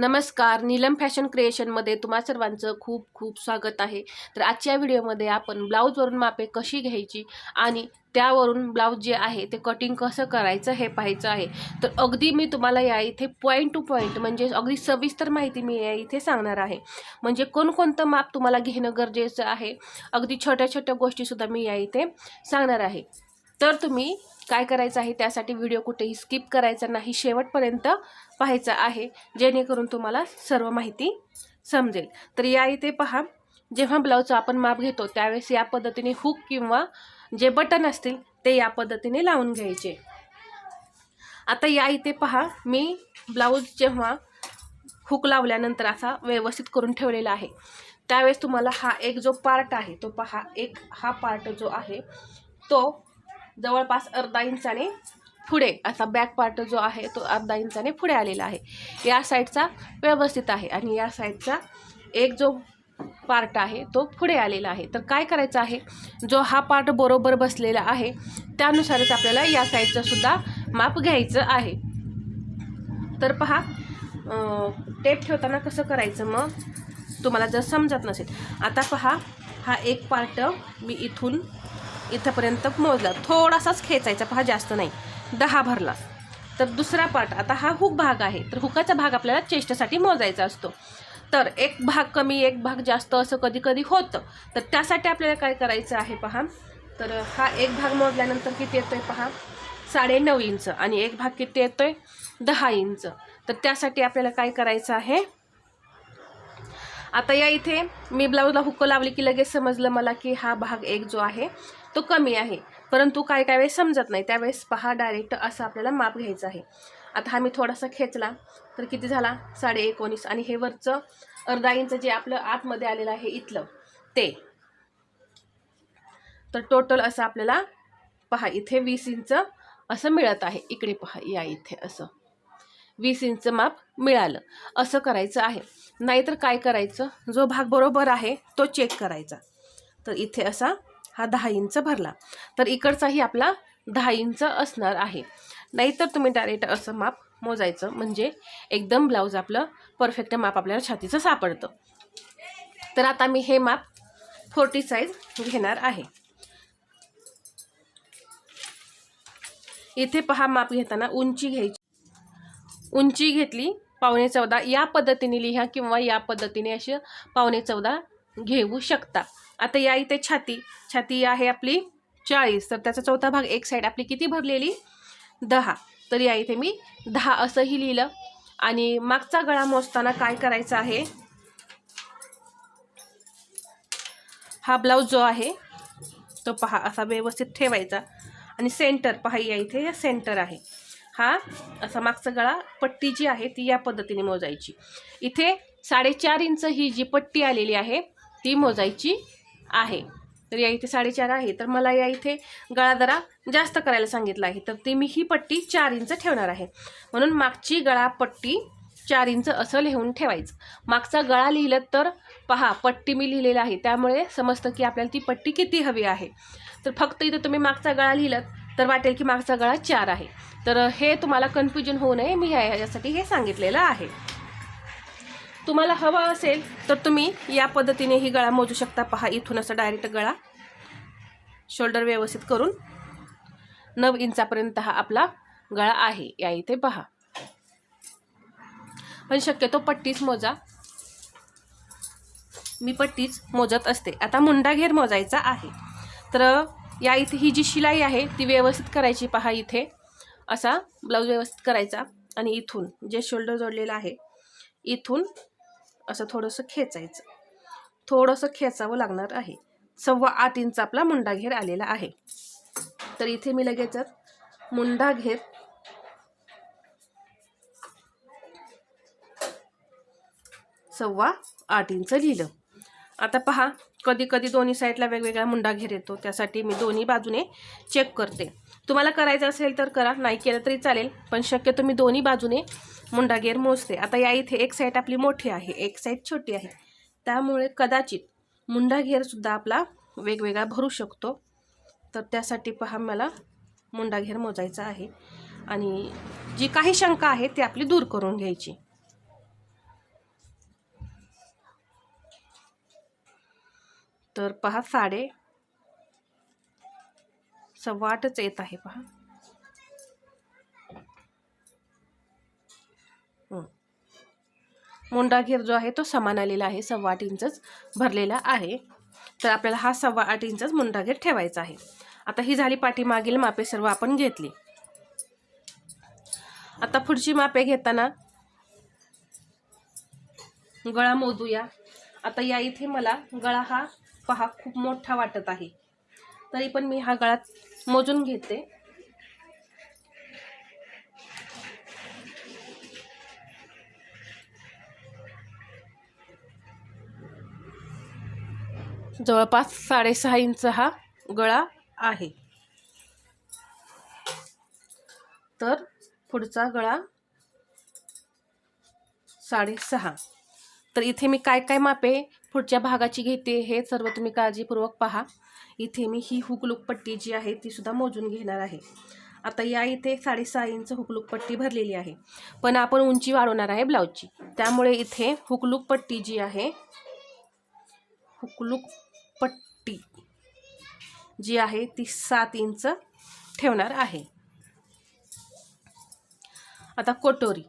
नमस्कार. नीलम फॅशन क्रिएशनमध्ये तुम्हा सर्वांचं खूप खूप स्वागत आहे. तर आजच्या व्हिडिओमध्ये आपण ब्लाऊजवरून मापे कशी घ्यायची आणि त्यावरून ब्लाऊज जे आहे ते कटिंग कसं करायचं हे पाहायचं आहे. तर अगदी मी तुम्हाला या इथे पॉईंट टू पॉईंट म्हणजे अगदी सविस्तर माहिती मी या इथे सांगणार आहे. म्हणजे कोणकोणतं माप तुम्हाला घेणं गरजेचं आहे? अगदी छोट्या छोट्या गोष्टीसुद्धा मी या इथे सांगणार आहे. तर तुम्ही काय करायचं आहे त्यासाठी व्हिडिओ कुठेही स्किप करायचा नाही शेवटपर्यंत पाहायचा आहे जेणेकरून तुम्हाला सर्व माहिती समजेल. तर या इथे पहा जेव्हा ब्लाऊजचं आपण माप घेतो त्यावेळेस या पद्धतीने हुक किंवा जे बटन असतील ते या पद्धतीने लावून घ्यायचे. आता या इथे पहा मी ब्लाऊज जेव्हा हुक लावल्यानंतर असा व्यवस्थित करून ठेवलेला आहे. त्यावेळेस तुम्हाला हा एक जो पार्ट आहे तो पहा एक हा पार्ट जो आहे तो जवळपास अर्धा इंचाने पुढे असा बॅक पार्ट जो आहे तो अर्धा इंचाने पुढे आलेला आहे. या साईडचा व्यवस्थित आहे आणि या साईडचा एक जो पार्ट आहे तो पुढे आलेला आहे. तर काय करायचं आहे? जो हा पार्ट बरोबर बसलेला आहे त्यानुसारच आपल्याला या साईडचं सुद्धा माप घ्यायचं आहे. तर पहा टेप ठेवताना कसं करायचं मग? तुम्हाला जर समजत नसेल. आता पहा हा एक पार्ट मी इथून इथंपर्यंत मोजला. थोडासाच खेचायचा पहा जास्त नाही. दहा भरला. तर दुसरा पार्ट आता हा हुक भाग आहे. तर हुकाचा भाग आपल्याला चेष्टेसाठी मोजायचा असतो. तर एक भाग कमी एक भाग जास्त असं कधी कधी होतं. तर त्यासाठी आपल्याला काय करायचं आहे पहा. तर हा एक भाग मोजल्यानंतर किती येतो आहे पहा? साडे नऊ इंच. आणि एक भाग किती येतो आहे दहा इंच. तर त्यासाठी आपल्याला काय करायचं आहे? आता या इथे मी ब्लाऊजला हुक्क लावली की लगेच समजलं मला की हा भाग एक जो आहे तो कमी आहे. परंतु काय काय वेळेस समजत नाही. त्यावेळेस पहा डायरेक्ट असं आपल्याला माप घ्यायचं आहे. आता हा मी थोडासा खेचला. तर किती झाला? साडे एकोणीस. आणि हे वरचं अर्धा इंच जे आपलं आतमध्ये आलेलं आहे इथलं ते. तर टोटल असं आपल्याला पहा इथे वीस इंच असं मिळत आहे. इकडे पहा या इथे असं. वीस इंच माप मिळालं. असं करायचं आहे. नाहीतर काय करायचं? जो भाग बरोबर आहे तो चेक करायचा. तर इथे असा हा दहा इंच भरला. तर इकडचाही आपला दहा इंच असणार आहे. नाहीतर तुम्ही डायरेक्ट असं माप मोजायचं. म्हणजे एकदम ब्लाऊज आपलं परफेक्ट माप आपल्याला छातीचं सापडतं. तर आता मी हे माप फोर्टी साईज घेणार आहे. इथे पहा माप घेताना उंची घ्यायची. उंची घेतली पावणे चौदा. या पद्धतीने लिहा किंवा या पद्धतीने असे पावणे चौदा घेऊ शकता. आता या इथे छाती. छाती आहे आपली चाळीस. तर त्याचा चौथा भाग एक साईड आपली किती भरलेली? दहा. तर या इथे मी दहा असंही लिहिलं. आणि मागचा गळा मोजताना काय करायचं आहे? हा ब्लाऊज जो आहे तो पहा असा व्यवस्थित ठेवायचा. आणि सेंटर पहा या इथे या सेंटर आहे. हा असा मागचा गळा पट्टी जी आहे ती या पद्धतीने मोजायची. इथे साडेचार इंच ही जी पट्टी आलेली आहे ती मोजायची आहे. तर या इथे साडेचार आहे. तर मला या इथे गळा जरा जास्त करायला सांगितलं आहे. तर ती मी ही पट्टी चार इंच ठेवणार आहे. म्हणून मागची गळा पट्टी चार इंच असं लिहून ठेवायचं. मागचा गळा लिहिलं तर पहा पट्टी मी लिहिलेलं आहे. त्यामुळे समजतं की आपल्याला ती पट्टी किती हवी आहे. तर फक्त इथं तुम्ही मागचा गळा लिहिलं तर वाटेल की मागचा गळा चार आहे. तर हे तुम्हाला कन्फ्युजन होऊ नये. मी ह्या ह्याच्यासाठी हे सांगितलेलं आहे. तुम्हाला हवा असेल तर तुम्ही या पद्धतीने ही गळा मोजू शकता. पहा इथून असं डायरेक्ट गळा शोल्डर व्यवस्थित करून नऊ इंचापर्यंत हा आपला गळा आहे. या इथे पहा. पण शक्यतो पट्टीच मोजा. मी पट्टीच मोजत असते. आता मुंडा घेर मोजायचा आहे. तर या इथे ही जी शिलाई आहे ती व्यवस्थित करायची. पहा इथे असा ब्लाऊज व्यवस्थित करायचा. आणि इथून जे शोल्डर जोडलेलं आहे इथून असं थोडंसं खेचायचं. थोडंसं खेचावं लागणार आहे. सव्वा आठ इंच आपला मुंडा घेर आलेला आहे. तर इथे मी लगेचच मुंडा घेर सव्वा आठ इंच लिहिलं. आता पहा कधी कधी दोन्ही साईडला वेगवेगळा मुंडा घेर येतो. त्यासाठी मी दोन्ही बाजूने चेक करते. तुम्हाला करायचं असेल तर करा नाही केलं तरी चालेल. पण शक्यतो मी दोन्ही बाजूने मुंडा मोजते. आता या इथे एक साईड आपली मोठी आहे एक साईड छोटी आहे. त्यामुळे कदाचित मुंडा घेरसुद्धा आपला वेगवेगळा भरू शकतो. तर त्यासाठी पहा मला मुंडा घेर मोजायचा आहे. आणि जी काही शंका आहे ती आपली दूर करून घ्यायची. तर पहा साडे सव्वा आठच येत आहे पहा. मुंडा घेर जो आहे तो समान आलेला आहे सव्वा आठ इंचच भरलेला आहे. तर आपल्याला हा सव्वा आठ इंचच मुंडा घेर ठेवायचा आहे. आता ही झाली पाठीमागील मापे सर्व आपण घेतली. आता पुढची मापे घेताना गळा मोजूया. आता या इथे मला गळा हा पहा खूप मोठा वाटत आहे. तरी पण मी हा गळा मोजून घेते. जवळपास साडेसहा इंच हा गळा आहे. तर पुढचा गळा साडेसहा. तर इथे मी काय काय मापे पुढच्या भागाची घेते हे सर्व तुम्ही काळजीपूर्वक पहा. इथे मी ही हुकलूक पट्टी जी आहे ती सुद्धा मोजून घेणार आहे. आता या इथे साडेसहा इंच हुकलूक पट्टी भरलेली आहे. पण आपण उंची वाढवणार आहे ब्लाऊजची. त्यामुळे इथे हुकलूक पट्टी जी आहे हुकलूक पट्टी जी आहे ती सात इंच ठेवणार आहे. आता कोटोरी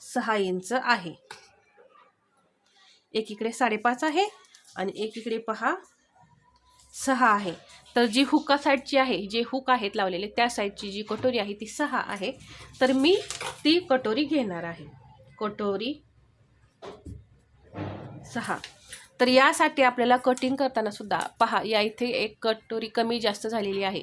सहा इंच आहे. एकीकडे साडेपाच आहे आणि एकीकडे पहा सहा आहे. तर जी हुका साईडची आहे जे हुक आहेत लावलेले त्या साईडची जी कटोरी आहे ती सहा आहे. तर मी ती कटोरी घेणार आहे. कटोरी सहा. तर यासाठी आपल्याला कटिंग करताना सुद्धा पहा या इथे एक कटोरी कमी जास्त झालेली आहे.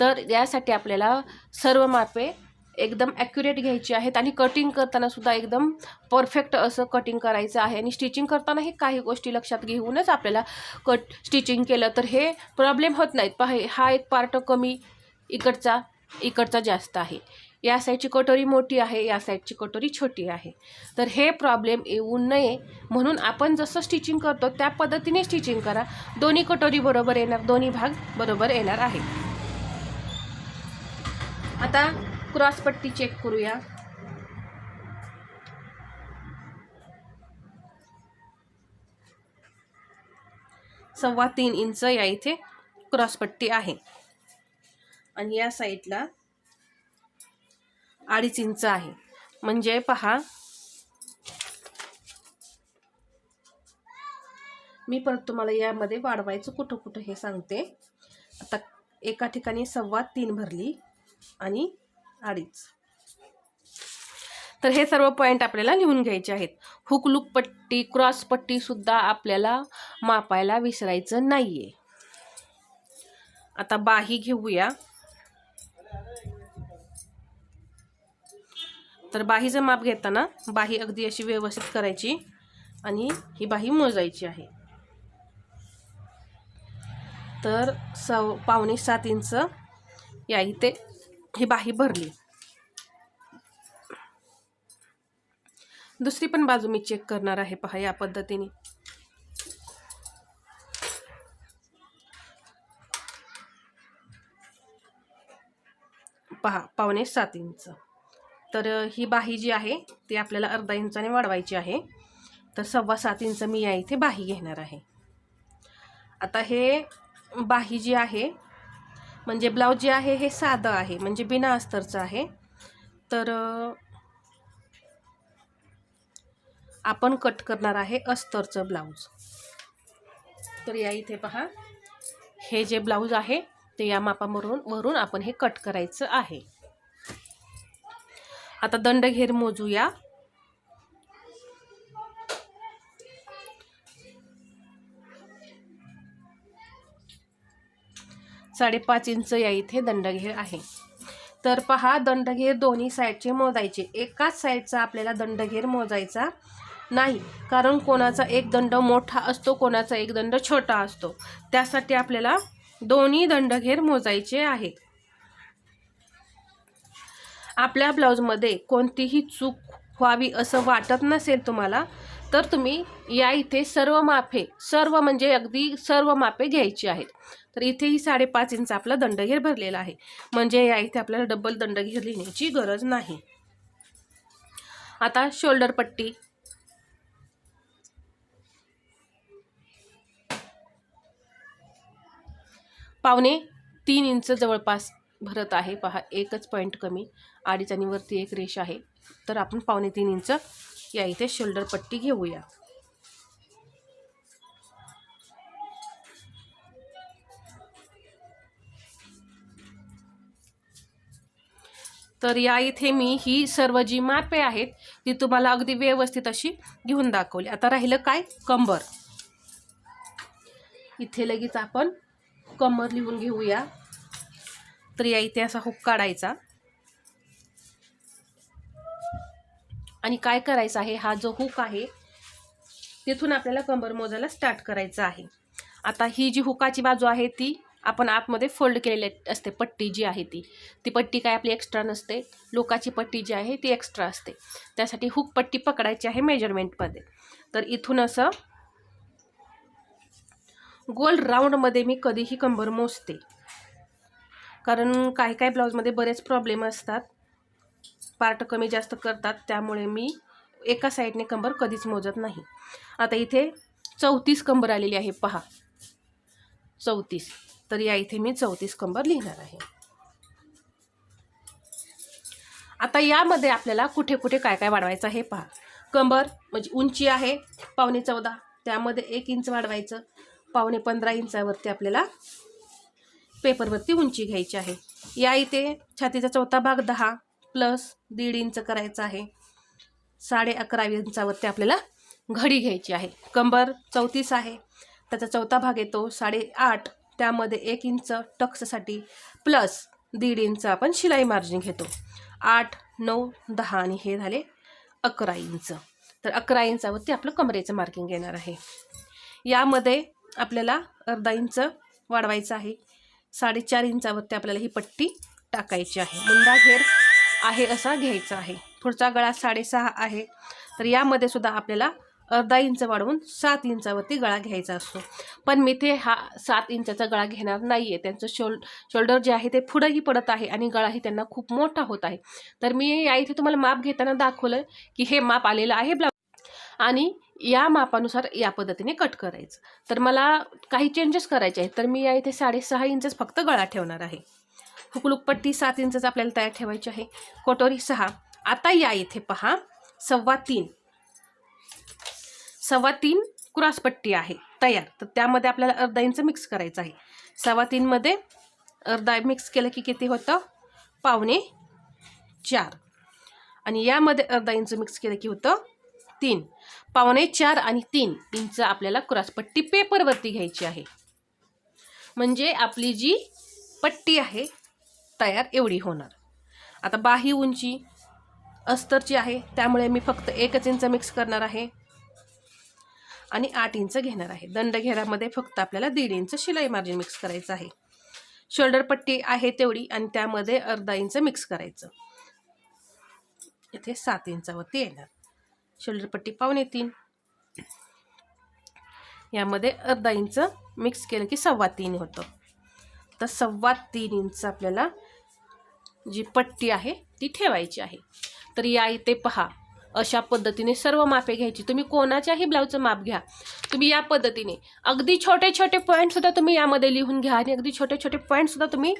तर यासाठी आपल्याला सर्व मापे एकदम ॲक्युरेट घ्यायची आहेत आणि कटिंग करताना सुद्धा एकदम परफेक्ट असं कटिंग करायचं आहे. आणि स्टिचिंग करतानाही काही गोष्टी लक्षात घेऊनच आपल्याला कट स्टिचिंग केलं तर हे प्रॉब्लेम होत नाहीत. पहा हा एक पार्ट कमी इकडचा इकडचा जास्त आहे. या साईडची कटोरी मोठी आहे या साईडची कटोरी छोटी आहे. तर हे प्रॉब्लेम येऊ नये. म्हणून आपण जसं स्टिचिंग करतो त्या पद्धतीने स्टिचिंग करा. दोन्ही कटोरी बरोबर येणार दोन्ही भाग बरोबर येणार आहे. आता क्रॉसपट्टी चेक करूया. सव्वा तीन इंच या इथे क्रॉसपट्टी आहे. आणि या साईडला अडीच इंच आहे. म्हणजे पहा. मी परत तुम्हाला यामध्ये वाढवायचं कुठं कुठं हे सांगते. आता एका ठिकाणी सव्वा तीन भरली आणि अडीच. तर हे सर्व पॉईंट आपल्याला लिहून घ्यायचे आहेत. हुकलूक पट्टी क्रॉस पट्टी सुद्धा आपल्याला मापायला विसरायचं नाहीये. आता बाही घेऊया. तर बाहीचं माप घेताना बाही अगदी अशी व्यवस्थित करायची आणि ही बाही मोजायची आहे. तर सव पावणे सात इंच या इथे ही बाही भरली. दुसरी पण बाजू मी चेक करणार आहे पहा या पद्धतीने. पहा पावणे सात इंच. तर ही बाही जी आहे ती आपल्याला अर्धा इंचाने वाढवायची आहे. तर सव्वा सात इंच मी या इथे बाही घेणार आहे. आता हे बाही जी आहे म्हणजे ब्लाऊज जे आहे हे साधं आहे म्हणजे बिना अस्तरचं आहे. तर आपण कट करणार आहे अस्तरचं ब्लाऊज. तर या इथे पहा हे जे ब्लाऊज आहे ते या मापावरून वरून आपण हे कट करायचं आहे. आता दंडघेर मोजूया. साडेपाच इंच या इथे दंडघेर आहे. तर पहा दंडघेर दोन्ही साईडचे मोजायचे. एकाच साईडचा आपल्याला दंडघेर मोजायचा नाही कारण कोणाचा एक दंड मोठा असतो कोणाचा एक दंड छोटा असतो. त्यासाठी आपल्याला दोन्ही दंडघेर मोजायचे आहेत. आपल्या ब्लाऊजमध्ये कोणतीही चूक व्हावी असं वाटत नसेल तुम्हाला तर तुम्ही या इथे सर्व माफे सर्व म्हणजे अगदी सर्व मापे घ्यायची आहेत. तर इथे ही साडेपाच इंच आपला दंडघेर भरलेला आहे. म्हणजे या इथे आपल्याला डबल दंडघेर लिहिण्याची गरज नाही. आता शोल्डर पट्टी. पावणे तीन इंच जवळपास भरत आहे. पहा एकच पॉईंट कमी. अडीच आणि वरती एक रेष आहे. तर आपण पावणे तीन इंच या इथे शोल्डर पट्टी घेऊया. तर या इथे मी ही सर्व जी मापे आहेत ती तुम्हाला अगदी व्यवस्थित अशी घेऊन दाखवली. आता राहिलं काय? कंबर. इथे लगेच आपण कंबर लिहून घेऊया. तर या इथे असा हुक काढायचा. आणि काय करायचं आहे? हा जो हुक आहे तिथून आपल्याला कंबर मोजायला स्टार्ट करायचं आहे. आता ही जी हुकाची बाजू आहे ती आपण आतमध्ये फोल्ड केलेली असते पट्टी जी आहे ती. ती पट्टी काय आपली एक्स्ट्रा नसते. लोकाची पट्टी जी आहे ती एक्स्ट्रा असते. त्यासाठी हुक पट्टी पकडायची आहे मेजरमेंटमध्ये तर इथून असं गोल राऊंडमध्ये मी कधीही कंबर मोजते. कारण काही काही ब्लाऊजमध्ये बरेच प्रॉब्लेम असतात. पार्ट कमी जास्त करतात त्यामुळे मी एका साईडने कंबर कधीच मोजत नाही. आता इथे चौतीस कंबर आलेली आहे पहा. चौतीस. तर या इथे मी चौतीस कंबर लिहिणार आहे. आता यामध्ये आपल्याला कुठे कुठे काय काय वाढवायचं आहे पहा. कंबर म्हणजे उंची आहे पावणे चौदा. त्यामध्ये एक इंच वाढवायचं. पावणे पंधरा इंचावरती आपल्याला पेपरवरती उंची घ्यायची आहे. या इथे छातीचा चौथा भाग दहा. प्लस दीड इंच करायचं आहे. साडे अकरा इंचावरती आपल्याला घडी घ्यायची आहे. कंबर चौतीस आहे. त्याचा चौथा भाग येतो साडेआठ त्यामध्ये एक इंच टक्ससाठी प्लस दीड इंच आपण शिलाई मार्जिन घेतो. आठ नऊ दहा आणि हे झाले अकरा इंच. तर अकरा इंचावरती आपलं कमरेचं मार्किंग येणार आहे. यामध्ये आपल्याला अर्धा इंच वाढवायचं आहे. साडेचार इंचावरती आपल्याला ही पट्टी टाकायची आहे. मुंडा घेर आहे असा घ्यायचा आहे. पुढचा गळा साडेसहा आहे. तर यामध्ये सुद्धा आपल्याला अर्धा इंच वाढवून सात इंचावरती गळा घ्यायचा असतो. पण मी ते हा सात इंचाचा गळा घेणार नाही आहे त्यांचं शोल शोल्डर जे आहे ते पुढंही पडत आहे आणि गळाही त्यांना खूप मोठा होत आहे. तर मी या इथे तुम्हाला माप घेताना दाखवलं की हे माप आलेलं आहे ब्लाऊज आणि या मापानुसार या पद्धतीने कट करायचं. तर मला काही चेंजेस करायचे आहेत. तर मी या इथे साडेसहा इंचच फक्त गळा ठेवणार आहे. हुकलूक पट्टी सात इंचच आपल्याला तयार ठेवायची आहे. कोटोरी सहा. आता या इथे पहा. सव्वा तीन. सव्वा तीन क्रॉसपट्टी आहे. तयार. तर त्यामध्ये आपल्याला अर्धा इंच मिक्स करायचं आहे. सव्वा तीनमध्ये अर्धा मिक्स केलं की किती होतं? पावणे चार. आणि यामध्ये अर्धा इंच मिक्स केलं की होतं? तीन. पावणे चार आणि तीन इंच आपल्याला क्रॉसपट्टी पेपरवरती घ्यायची आहे. म्हणजे आपली जी पट्टी आहे तयार एवढी होणार. आता बाही उंची अस्तरची आहे त्यामुळे मी फक्त एकच इंच मिक्स करणार आहे. आणि आठ इंच घेणार आहे. दंड घेरामध्ये फक्त आपल्याला दीड इंच शिलाई मार्जिन मिक्स करायचं आहे. शोल्डर पट्टी आहे तेवढी आणि त्यामध्ये अर्धा इंच मिक्स करायचं. इथे सात इंचावरती येणार. शोल्डर पट्टी पावणे तीन यामध्ये अर्धा इंच मिक्स केलं की सव्वा तीन होतं. तर सव्वा तीन इंच आपल्याला जी पट्टी आहे ती ठेवायची आहे. तर या इथे पहा अशा पद्धतीने सर्व मापे घ्यायची. तुम्ही कोणाच्याही ब्लाऊजचं माप घ्या. तुम्ही या पद्धतीने अगदी छोटे छोटे पॉईंटसुद्धा तुम्ही यामध्ये लिहून घ्या आणि अगदी छोटे छोटे पॉईंटसुद्धा तुम्ही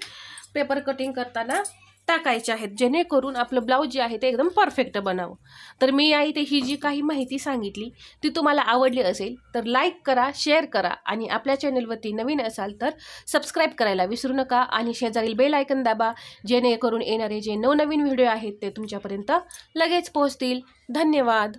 पेपर कटिंग करताना टाकायचे आहेत जेणेकरून आपलं ब्लाऊज जे आहे ते एकदम परफेक्ट बनावं. तर मी या इथे ही जी काही माहिती सांगितली ती तुम्हाला आवडली असेल तर लाईक करा शेअर करा आणि आपल्या चॅनलवरती नवीन असाल तर सबस्क्राईब करायला विसरू नका आणि शेजारील बेल आयकन दाबा जेणेकरून येणारे जे नवनवीन व्हिडिओ आहेत ते तुमच्यापर्यंत लगेच पोहोचतील. धन्यवाद!